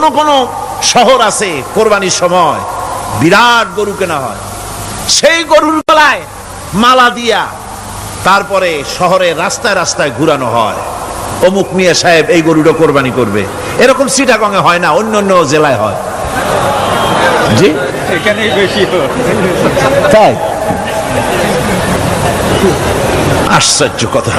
কোন কোন শহর আছে কোরবানির সময় বিরাট গরু কেনা হয়। সেই গরুর গলায় মালা দিয়া তারপরে শহরে রাস্তায় রাস্তায় ঘুরানো হয়। অমুক মিয়া সাহেব এই গরুটা কোরবানি করবে। এরকম সিটাগঙ্গে হয় না অন্য অন্য জেলায় হয়। জি? বেশি তাই? আশ্চর্য কথা।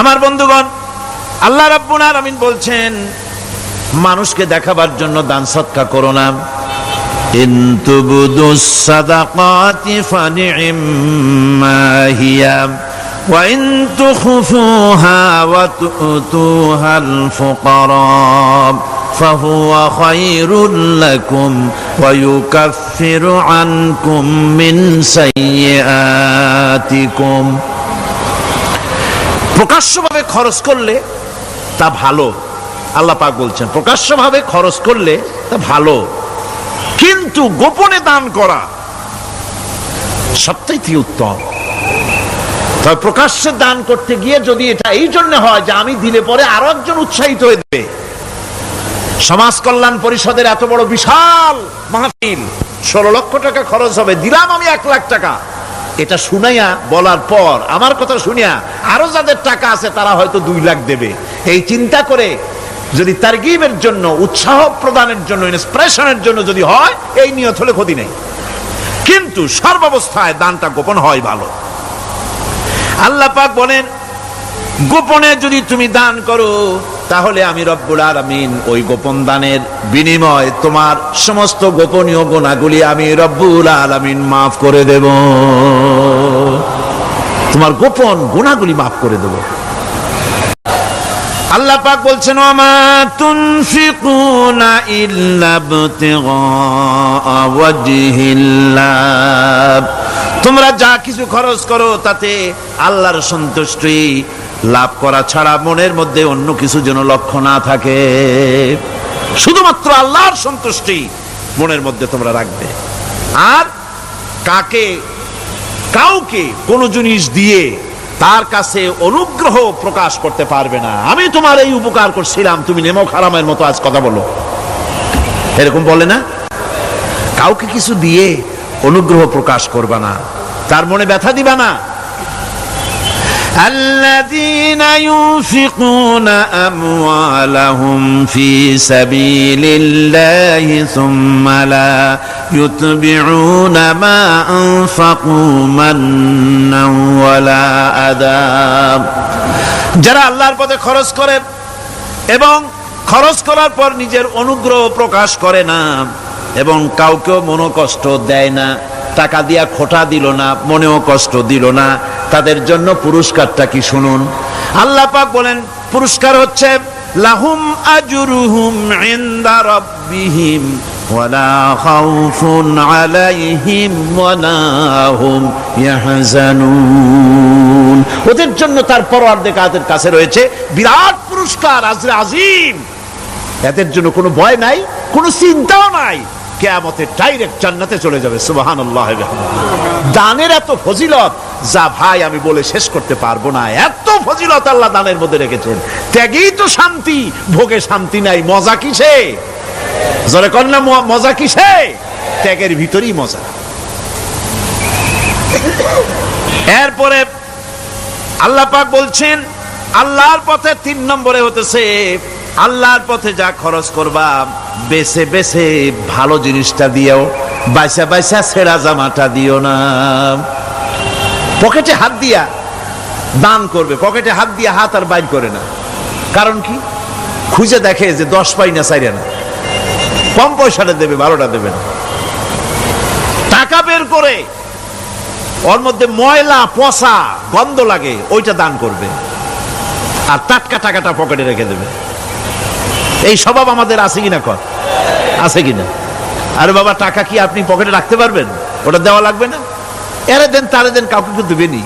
আমার বন্ধুগণ আল্লাহ রাব্বুল আলামিন বলছেন মানুষকে দেখাবার জন্য দান সৎকা করো না ইন তুবদুস সাদাকাতি ফানি'ম্মা হিয়া وإن تخفوها وتؤتوها الفقراء فهو خير لكم ويكفر عنكم من سيئاتكم প্রকাশ্যভাবে খরচ করলে তা ভালো, আল্লাহ পাক বলছেন। প্রকাশ্যভাবে খরচ করলে তা ভালো। কিন্তু গোপনে দান করা সবচাইতে উত্তম। তবে প্রকাশ্যে দান করতে গিয়ে যদি এটা এই জন্য হয় যে আমি দিলে পরে আরও একজন উৎসাহিত হয়ে দেবে। সমাজ কল্যাণ পরিষদের এত বড় বিশাল মাহফিল, ষোলো লক্ষ টাকা খরচ হবে, দিলাম আমি এক লাখ টাকা। এটা শুনাইয়া বলার পর, আমার কথা শুনিয়া আরও যাদের টাকা আছে তারা হয়তো দুই লাখ দেবে। এই চিন্তা করে যদি তারগিবের জন্য, উৎসাহ প্রদানের জন্য ইন্সপিরেশনের জন্য যদি হয়, এই নিয়ত হলে ক্ষতি নেই। কিন্তু সর্বাবস্থায় দানটা গোপন হয় ভালো। আল্লাহ পাক বলেন গোপনে যদি তুমি দান করো, তাহলে আমি রব্বুল আলামিন ওই গোপন দানের বিনিময় তোমার সমস্ত গোপনীয় গুণাগুলি আমি রব্বুল আলামিন মাফ করে দেব। তোমার গোপন গুণাগুলি মাফ করে দেব। আল্লাহ পাক বলছেন ইবতিগা তোমরা যা কিছু খরচ করো, তাতে আল্লাহর সন্তুষ্টি লাভ করা ছাড়া মনের মধ্যে অন্য কিছু যেন লক্ষ্য না থাকে। শুধুমাত্র আল্লাহর সন্তুষ্টি মনের মধ্যে তোমরা রাখবে। আর কাকে, কাউকে কোনো জিনিস দিয়ে তার কাছে অনুগ্রহ প্রকাশ করতে পারবে না। আমি তোমার এই উপকার করছিলাম, তুমি নেমো খারামের মতো আজ কথা বলো। এরকম বলে না? কাউকে কিছু দিয়ে অনুগ্রহ প্রকাশ করবা না। তার মনে ব্যথা দিবা না। الذين ينفقون أموالهم في سبيل الله ثم لا يتبعون ما أنفقوا منا ولا أذى যারা আল্লাহর পথে খরচ করে এবং খরচ করার পর নিজের অনুগ্রহ প্রকাশ করে না এবং কাউকেও মনোকষ্ট দেয় না টাকা দিয়া খোটা দিল না মনেও কষ্ট দিল না তাদের জন্য পুরস্কারটা কি শুনুন? আল্লাহ পাক বলেন, পুরস্কার হচ্ছে, লাহুম আজরুহুম ইনদা রাব্বিহিম ওয়ালা খাউফুন আলাইহিম ওয়ালা ইয়াহজানুন। ওদের জন্য তার পরওয়ারদিগারের কাছে রয়েছে? বিরাট পুরস্কার, আজরে আজিম। এদের জন্য কোনো ভয় নাই, কোনো চিন্তাও নাই। কেয়ামতে ডাইরেক্ট জান্নাতে চলে যাবে সুবাহান দানের এত ফজিলত, যা ভাই আমি বলে শেষ করতে পারব না। এত ফজিলত আল্লাহ দানের মধ্যে রেখেছেন। ত্যাগেই তো শান্তি, ভোগে শান্তি নাই, মজা কিসে? জরে কন্যা মজা কিসে? ত্যাগের ভিতরেই মজা। এরপরে আল্লাহ পাক বলছেন, আল্লাহর পথে তিন নম্বরে হতেছে, আল্লাহর পথে যা খরচ করবা বেছে বেছে ভালো জিনিসটা দিও বাইসা বাইসা ছেঁড়া জামাটা দিও না। পকেটে হাত দিয়া দান করবে, পকেটে হাত দিয়া হাত আর বাইর করে না। কারণ কি? খুঁজে দেখে যে দশ পাই না, চাইরে না। কম পয়সাটা দেবে বারোটা দেবে না। টাকা বের করে ওর মধ্যে ময়লা, পচা গন্ধ লাগে, ওইটা দান করবে। আর টাটকা টাকাটা পকেটে রেখে দেবে। এই স্বভাব আমাদের আছে কিনা কর? আছে কিনা? আরে বাবা, টাকা কি আপনি পকেটে রাখতে পারবেন? ওটা দেওয়া লাগবে না? এরে দেন, তারে দেন, কাউকে কিন্তু দেবেনি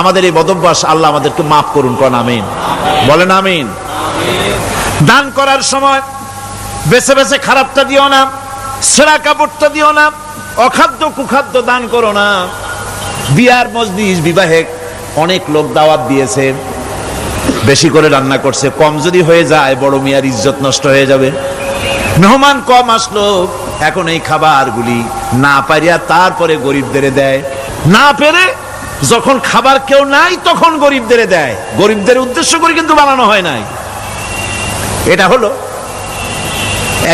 আমাদের এই বদভ্যাস, আল্লাহ আমাদেরকে মাফ করুন কোন আমিন। বলেন, আমিন। দান করার সময় বেছে বেছে খারাপটা দিও না, সেরা কাপড়টা দিও না, অখাদ্য কুখাদ্য দান করো না। বিয়ার মজলিস, বিবাহে অনেক লোক দাওয়াত দিয়েছে, বেশি করে রান্না করছে। কম যদি হয়ে যায়, বড় মিয়ার ইজ্জত নষ্ট হয়ে যাবে। মেহমান কম আসলো। এখন এই খাবারগুলি না পারিয়া তারপরে গরিবদের দেয়। না পেরে যখন খাবার কেউ নাই, তখন গরিবদের দেয়। গরিবদের উদ্দেশ্য করে কিন্তু বানানো হয় নাই। এটা হলো,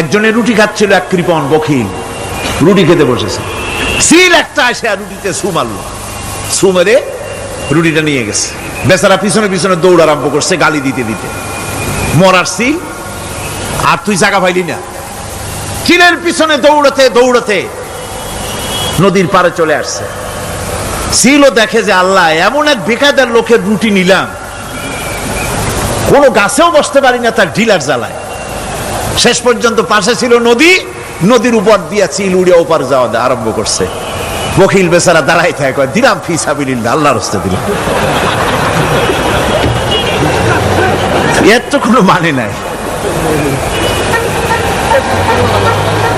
একজনের রুটি খাচ্ছিল এক কৃপন বখিল। রুটি খেতে বসেছে। সিল একটা আসে আর রুটিতে সু মারলো। সু মেরে রুটিটা নিয়ে গেছে। বেচারা পিছনে পিছনে দৌড় আরম্ভ করছে গালি দিতে দিতে। মরার সিল, আর তুই জায়গা পাইলি না। চিলের পিছনে দৌড়াতে দৌড়াতে নদীর পারে চলে আসছে। সিলও দেখে যে আল্লাহ, এমন এক বেকায়দার লোকের রুটি নিলাম। কোনো গাছেও বসতে পারি না তার ঢিলার জ্বালায়। শেষ পর্যন্ত পাশে ছিল নদী, নদীর উপর দিয়া চিল উড়িয়া ওপার যাওয়া আরম্ভ করছে। বকিল বেচারা দাঁড়াই থাকে দিলাম ফি সাবিলিল্লাহ, আল্লাহর হস্তে দিলাম। এর তো কোনো মানে নাই।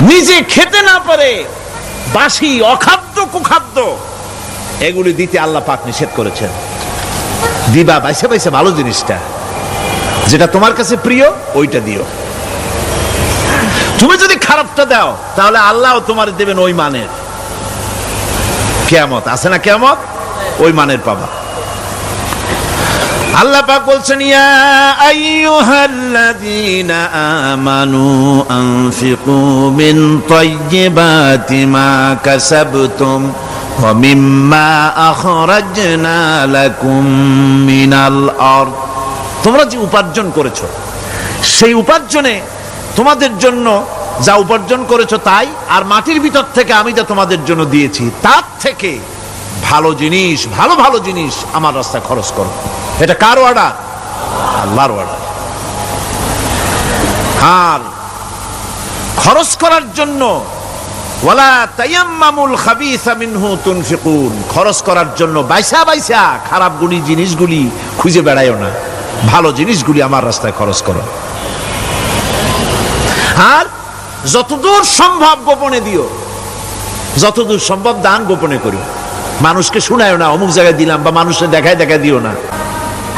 নিজে খেতে না পারে, বাসি, অখাদ্য, কুখাদ্য, এগুলি দিতে আল্লাহ পাক নিষেধ করেছেন। দিবা, বাইসে বাইসে, ভালো জিনিসটা। যেটা তোমার কাছে প্রিয়, ওইটা দিও। তুমি যদি খারাপটা দাও, তাহলে আল্লাহ তোমার দেবেন ওই মানের। কেয়ামত, আছে না কেয়ামত? ওই মানের পাবা। আল্লাহ পাক বলছেন, ইয়া আইয়ুহাল্লাযীনা আমানু আনফিকু মিন তাইয়্যিবাতি মা কাসাবতুম ওয়া মিম্মা আখরাজনা লাকুম মিনাল আরদ। তোমরা যে উপার্জন করেছ, সেই উপার্জনে তোমাদের জন্য যা উপার্জন করেছ তাই, আর মাটির ভিতর থেকে আমি যা তোমাদের জন্য দিয়েছি, তার থেকে ভালো জিনিস, ভালো ভালো জিনিস আমার রাস্তায় খরচ করো। এটা কার অর্ডার আল্লাহর অর্ডার আর খরচ করার জন্য খরচ করার জন্য বাইসা বাইসা খারাপ গুণী জিনিসগুলি খুঁজে বেড়াইও না। ভালো জিনিসগুলি আমার রাস্তায় খরচ করো। আর যতদূর সম্ভব গোপনে দিও। যতদূর সম্ভব দান গোপনে করি মানুষকে শুনায় না, অমুক জায়গায় দিলাম বা মানুষের দেখায় দেখায় দিও না।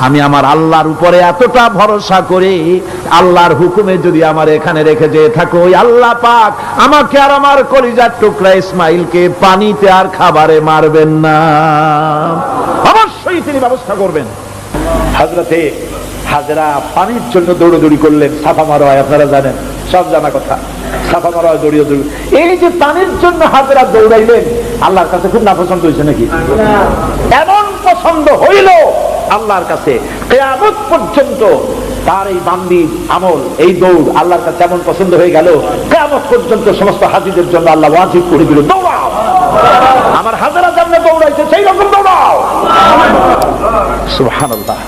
আমি আমার আল্লাহর উপরে এতটা ভরসা করি আল্লাহর হুকুমে যদি আমার এখানে রেখে যেয়ে থাকো ওই আল্লাহ পাক আমাকে আর আমার কলিজার টুকরা ইসমাইলকে পানিতে আর খাবারে মারবেন না। অবশ্যই তিনি ব্যবস্থা করবেন। হাজরাতে হাজরা পানির জন্য দৌড়দৌড়ি করলেন সাফা মারোয় আপনারা জানেন সব জানা কথা। সাফা মারোয় দৌড়িয়ে দৌড়ি এই যে পানির জন্য হাজরা দৌড়াইলেন আল্লাহর কাছে খুব নাপছন্দ হয়েছে নাকি? এমন পছন্দ হইল আল্লাহর কাছে কেয়ামত পর্যন্ত তার এই বান্দি আমল, এই দৌড় আল্লাহর কাছে এমন পছন্দ হয়ে গেল, কেয়ামত পর্যন্ত সমস্ত হাজিদের জন্য আল্লাহ ওয়াজিব করে দিল, দৌড়াও। আমার হাজারা জানলে দৌড়াইছে, সেই রকম দৌড়াও। সুবহানাল্লাহ।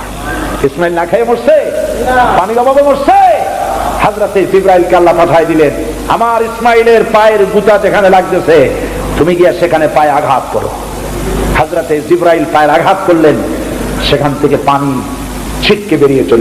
ইসমাইল না খেয়ে মরছে, পানির অভাবে মরছে। হাজরাতে জিব্রাইলকে আল্লাহ পাঠাই দিলেন, আমার ইসমাইলের পায়ের গুতা যেখানে লাগতেছে, তুমি গিয়া সেখানে পায়ে আঘাত করো। হাজরাতে জিব্রাইল পায়ের আঘাত করলেন সেখান থেকে পানি ছিটকে বেরিয়ে চলে